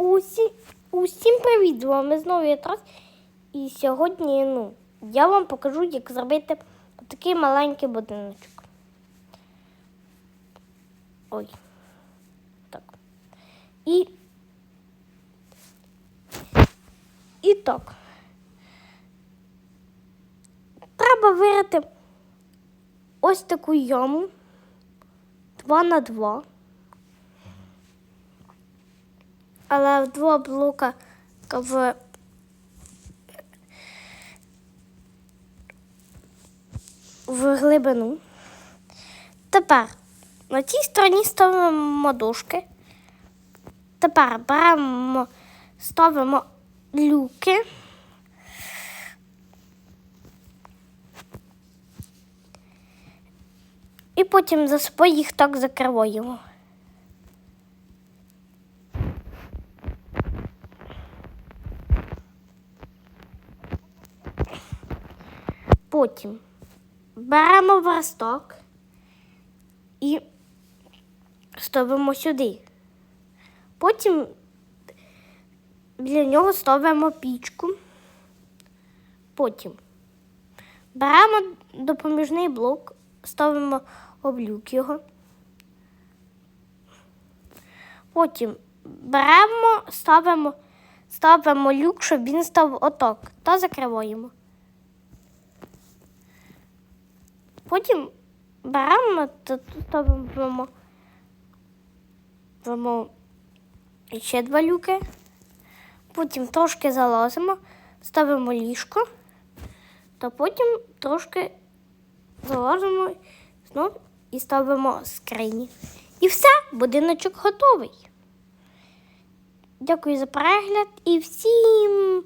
Усі, усім привіт! З вами знову я. І сьогодні ну, я вам покажу, як зробити такий маленький будиночок. Ой. Так. І. І так. Треба вирити ось таку яму 2 на 2. Але два блока в в глибину. Тепер на цій стороні ставимо дошки. Тепер беремо, ставимо люки. І потім за їх так закриваємо. Потім беремо верстак і ставимо сюди. Потім для нього ставимо пічку. Потім беремо допоміжний блок, ставимо облюк його. Потім беремо, ставимо, ставимо люк, щоб він став отак, та закриваємо. Потім беремо та ставимо ставимо ще два люки. Потім трошки залазимо, ставимо ліжко, та потім трошки залазимо знов і ставимо скрині. І все, будиночок готовий. Дякую за перегляд і всім.